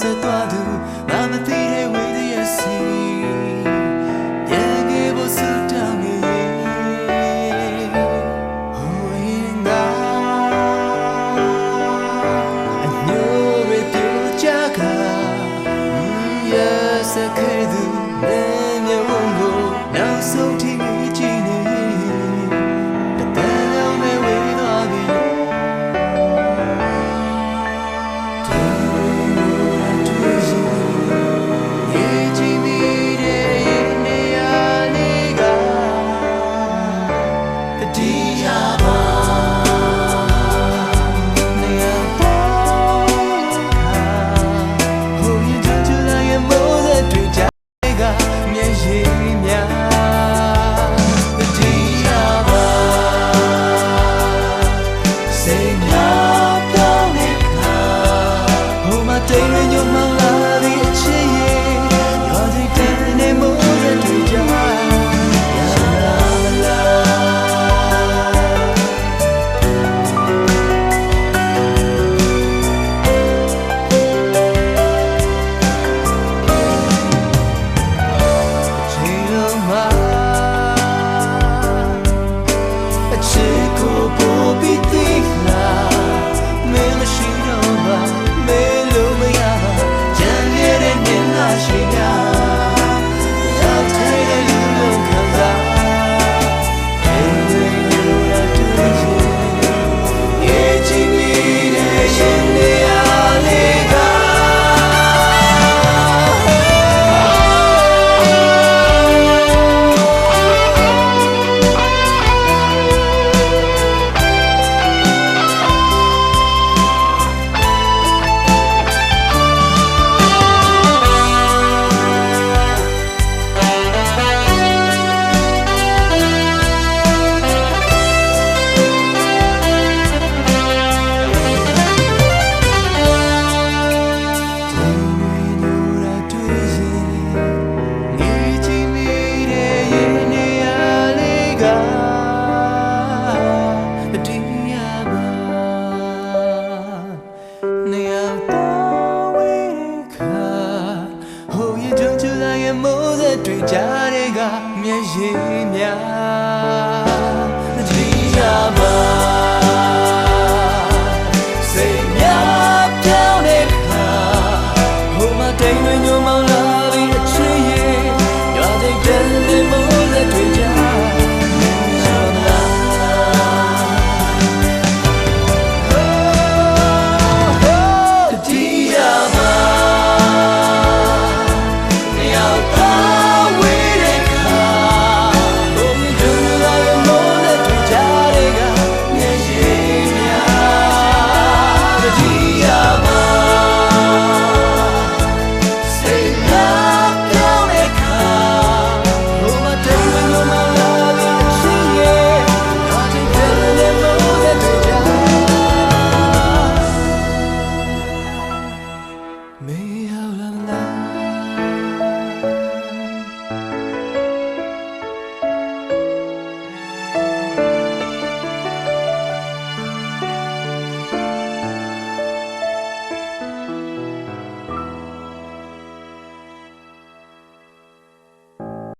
c'est toi de Senhor. ကြားတွေကမျက်ရည်များတတိယပါ